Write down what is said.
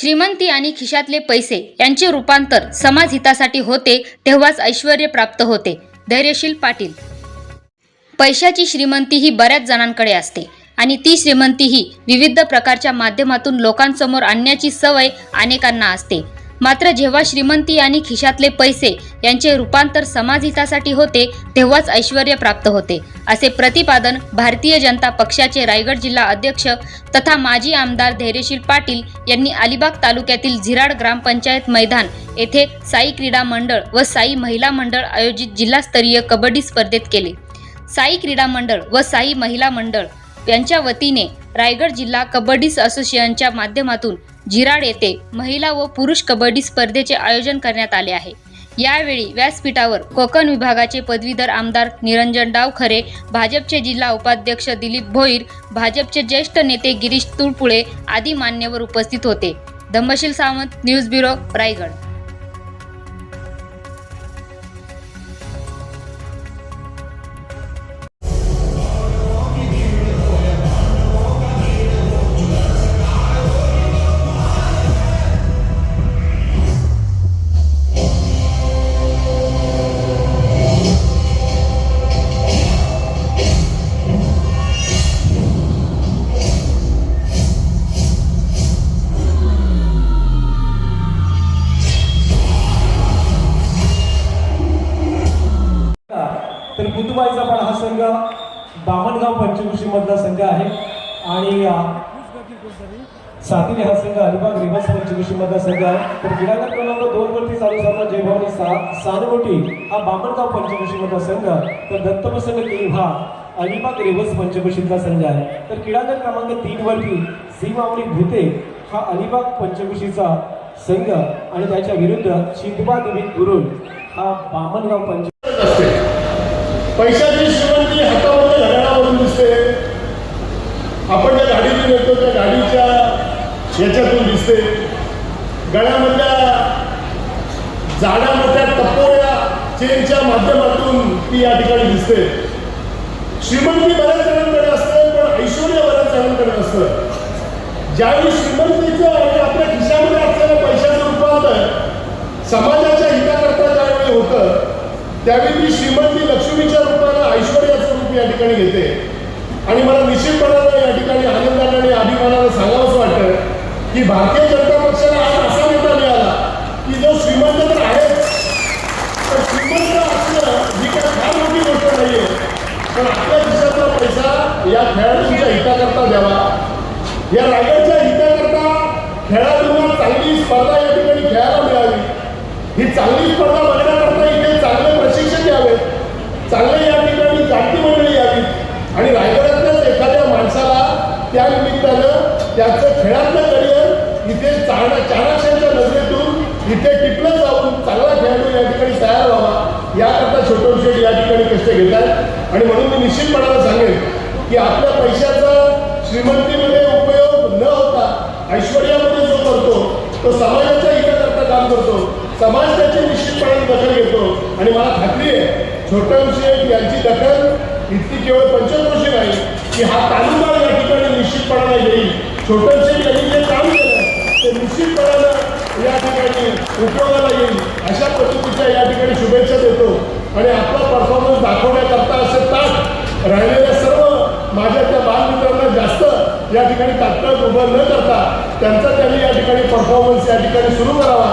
श्रीमंती आणि खिशातले पैसे यांचे रूपांतर समाज हितासाठी होते तेव्हाच ऐश्वर प्राप्त होते. धैर्यशील पाटील. पैशाची श्रीमंती ही बऱ्याच जणांकडे असते आणि ती श्रीमंती ही विविध प्रकारच्या माध्यमातून लोकांसमोर आणण्याची सवय अनेकांना असते. मात्र जेव्हा श्रीमंती आणि खिशातले पैसे यांचे रूपांतर समाजहितासाठी होते तेव्हाच ऐश्वर प्राप्त होते असे प्रतिपादन भारतीय जनता पक्षाचे रायगड जिल्हा अध्यक्ष तथा माजी आमदार धैर्यशील पाटील यांनी अलिबाग तालुक्यातील झिराड ग्रामपंचायत मैदान येथे साई क्रीडा मंडळ व साई महिला मंडळ आयोजित जिल्हास्तरीय कबड्डी स्पर्धेत केले. साई क्रीडा मंडळ व साई महिला मंडळ यांच्या वतीने रायगड जिल्हा कबड्डी असोसिएशनच्या माध्यमातून जिराड येथे महिला व पुरुष कबड्डी स्पर्धेचे आयोजन करण्यात आले आहे. यावेळी व्यासपीठावर कोकण विभागाचे पदवीधर आमदार निरंजन डावखरे भाजपचे जिल्हा उपाध्यक्ष दिलीप भोईर भाजपचे ज्येष्ठ नेते गिरीश तुळपुळे आदी मान्यवर उपस्थित होते. Dhammasheel Sawant news bureau Raigad. तर बुधबाईचा पण हा संघ बामणगाव पंचकृषी मधला संघ आहे. आणि साथीने हा संघ अलिबाग रिव्हर्स पंचकृषी मधला संघ आहे. तर क्रीडांगण क्रमांक दोन वरती चालू झाला जय सा सानवटी हा बामणगाव पंचकृषी मधला संघ. तर दत्तप्रसंग किंग हा अलिबाग रिव्हर्स पंचकृषीतला संघ आहे. तर क्रीडांगण क्रमांक तीन वरती सीमावणी भुते हा अलिबाग पंचकृषीचा संघ. आणि त्याच्या विरुद्ध शिंदबा देवी गुरुल हा बामणगाव पंच पैशाची श्रीमंती हातामध्ये घड्याळावरून दिसते. आपण ज्या गाडीतून येतो त्या गाडीच्या याच्यातून दिसते. गळ्यामधल्या जाड्या मोठ्या टपोऱ्या चेनच्या माध्यमातून ती या ठिकाणी दिसते. श्रीमंती बऱ्याच जणांकडे असते पण ऐश्वर्य बऱ्याच जणांकडे असतं. ज्यावेळी श्रीमंतीचं आणि आपल्या खिशामध्ये असलेल्या पैशाचं रूपांतर समाजाच्या हिताकरता ज्यावेळी होतं त्यावेळी ती श्रीमंती लक्ष्मीच्या रूपानं ऐश्वर्याचं रूप या ठिकाणी घेते. आणि मला निश्चितपणानं या ठिकाणी आनंदाने आणि अभिमानानं सांगावंच वाटतं की भारतीय जनता पक्षाला आज असा नेता मिळाला की जो श्रीमंत तर आहेच. पण श्रीमंत असणं ही काही फार मोठी गोष्ट नाहीये. पण आपल्या देशातला पैसा या खेळाडूंच्या हिताकरता द्यावा. या रायगडच्या हिताकरता खेळाडूंना चांगली स्पर्धा या ठिकाणी खेळायला मिळावी. ही चांगली स्पर्धा बघण्याकरता इथे चांगले प्रशिक्षक यावेत चांगले या ठिकाणी जाती मंडळी यावीत आणि रायगडातल्याच एखाद्या माणसाला त्या निमित्तानं त्याचं खेळातलं करिअर इथे चाणा चाणाक्षांच्या नजरेतून इथे टिपलं जाऊन चांगला खेळाडू या ठिकाणी तयार व्हावा. याकरता छोटो शेठ या ठिकाणी कष्ट घेत आहेत आणि म्हणून मी निश्चितपणानं सांगेन की आपल्या पैशाचा श्रीमंतीमध्ये उपयोग न होता ऐश्वर्यामध्ये जो करतो तो समाजाच्या हिताकरता काम करतो. समाज त्याची निश्चितपणाने दखल घेतो. आणि मला खात्री आहे छोटम शेठ यांची दखल इतकी केवळ पंचक्रोशी नाही की हा तालुका या ठिकाणी निश्चितपणाने येईल छोटम यांनी जे काम केलं ते निश्चितपणानं या ठिकाणी उपयोगाला येईल. अशा पद्धतीच्या या ठिकाणी शुभेच्छा देतो. आणि आपला परफॉर्मन्स दाखवण्याकरता असे तास राहिलेल्या सर्व माझ्या त्या बालमित्रांना जास्त या ठिकाणी तात्काळ उभं न करता त्यांचा त्यांनी या ठिकाणी परफॉर्मन्स या ठिकाणी सुरू करावा.